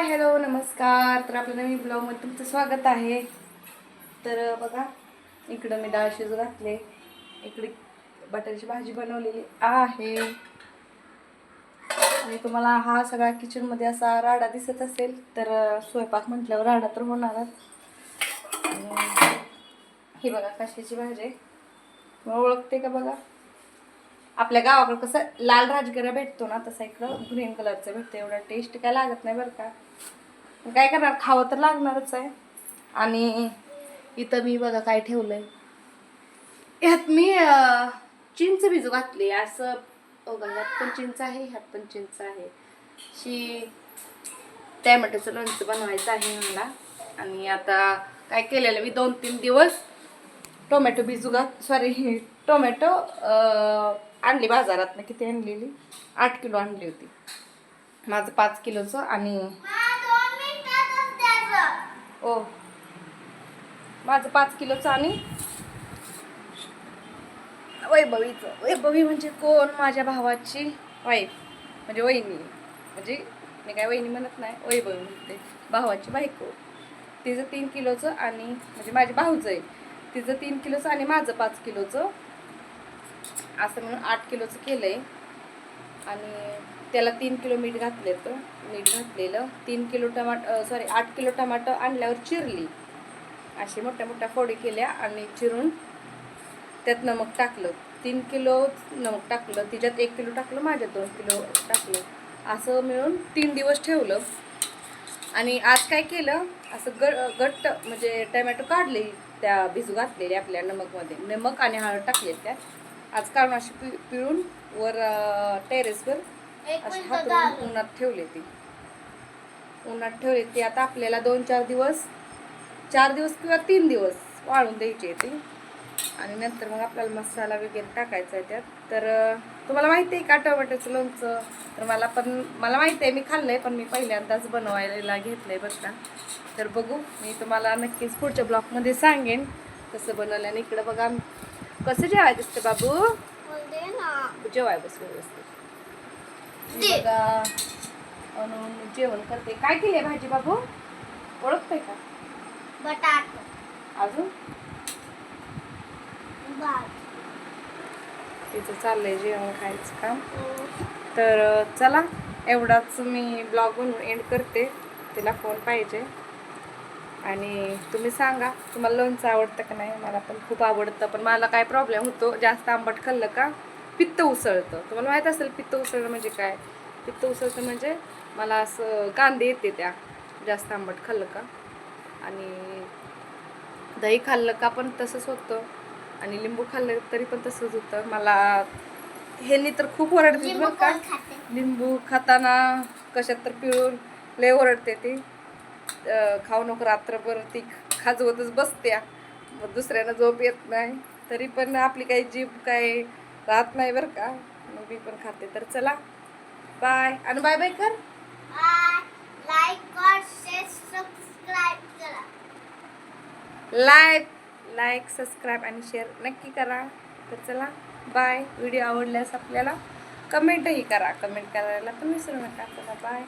Hi hello नमस्कार. तर आपल्या नवीन ब्लॉगमध्ये तुमचं स्वागत आहे. तर बघा इकडं मी डाळ शिजू घातले. इकडे बटाट्याची भाजी बनवलेली आहे. आणि तुम्हाला हा सगळा किचनमध्ये असा राडा दिसत असेल तर स्वयंपाक म्हटल्यावर राडा तर होणारच. आणि ही बघा कशाची भाजी आहे. मग ओळखते का बघा? आपल्या गावाकडं कसं लाल राजगिरा भेटतो ना तसा इकडं ग्रीन कलरचं भेटतं. एवढा टेस्ट काय लागत नाही बरं का. काय करणार? खावं तर लागणारच आहे. आणि इथं मी बघा काय ठेवलंय. ह्यात मी चिंच भिजू घातली. असं बघा ह्यात पण चिंच आहे ह्यात पण चिंच आहे. शी टॅमॅटोचं लोणचं बनवायचं आहे मला. आणि आता काय केलेलं मी दोन तीन दिवस टोमॅटो भिजू घात सॉरी टोमॅटो आणली बाजारात. किती आणलेली? आठ किलो आणली होती. माझं पाच किलोचं आणि ओ माझं पाच किलोचं आणि वैभवीचं. वैभवी म्हणजे कोण? माझ्या भावाची वाईफ. म्हणजे वहिनी. म्हणजे मी काय वहिनी म्हणत नाही वैभवी म्हणते. भावाची बायको. तिचं तीन किलोचं आणि म्हणजे माझी भाऊचं आहे. तिचं तीन किलोचं आणि माझं पाच किलोचं. असं म्हणून आठ किलोचं केलं आहे आणि त्याला तीन किलो मीठ घातले तर मीठ घातलेलं. तीन किलो टमाट सॉरी आठ किलो टमाटर आणल्यावर चिरली. अशी मोठ्या मोठ्या फोडी केल्या आणि चिरून त्यात नमक टाकलं. तीन किलो नमक टाकलं तिच्यात एक किलो टाकलं माझ्यात दोन किलो टाकलं. असं मिळून तीन दिवस ठेवलं. आणि आज काय केलं असं ग घट्ट म्हणजे टमॅटो काढले त्या भिजू घातलेले आपल्या नमकमध्ये. नमक आणि हळद टाकले त्यात. आज अशी पि पिळून वर टेरेसवर अशी हातरून उन्हात ठेवले ती. उन्हात ठेवले ते. आता आपल्याला दोन चार दिवस चार दिवस किंवा तीन दिवस वाळून द्यायचे ते. आणि नंतर मग आपल्याला मसाला वगैरे टाकायचा आहे त्यात. तर तुम्हाला माहिती आहे का टोमॅटोचं लोणचं? तर मला पण मला माहिती आहे मी खाल्लं आहे पण मी पहिल्यांदाच बनवायला घेतलं आहे का. तर बघू मी तुम्हाला नक्कीच पुढच्या ब्लॉगमध्ये सांगेन. कसं बनवलं आणि इकडं बघा कसं जेवाय दिसतं बाबू? जेवाय बस व्यवस्थित. म्हणून जेवण करते. काय केली भाजी बाबू? ओळखते का? बटाट. अजून? तिचं चाललंय जेवण खायचं काम. तर अं, चला. एवढाच मी ब्लॉग बनवून एंड करते. तिला फोन पाहिजे. आणि तुम्ही सांगा तुम्हाला लोणचं आवडतं का नाही? मला पण खूप आवडतं पण मला काय प्रॉब्लेम होतो जास्त आंबट खाल्लं का पित्त उसळतं. तुम्हाला माहीत असेल पित्त उसळणं म्हणजे काय? पित्त उसळतं म्हणजे मला असं कांदे येते त्या जास्त आंबट खाल्लं का. आणि दही खाल्लं का पण तसंच होतं. आणि लिंबू खाल्लं तरी पण तसंच होतं. मला ह्यांनी तर खूप ओरडते बरं का? लिंबू खाताना कशात तर पिळून लय ओरडते ती. खाऊ नको रात्रभर ती खाजवतच बसत्या. मग दुसऱ्यानं झोप येत नाही. तरी पण आपली काही जीभ काय राहत नाही बरं का. मग मी पण खाते. तर चला. बाय आणि बाय बाय लाईक करा. लाईक लाईक सबस्क्राईब आणि शेअर नक्की करा. तर चला. बाय व्हिडिओ आवडल्यास आपल्याला कमेंटही करा. कमेंट करायला पण विसरू नका चला बाय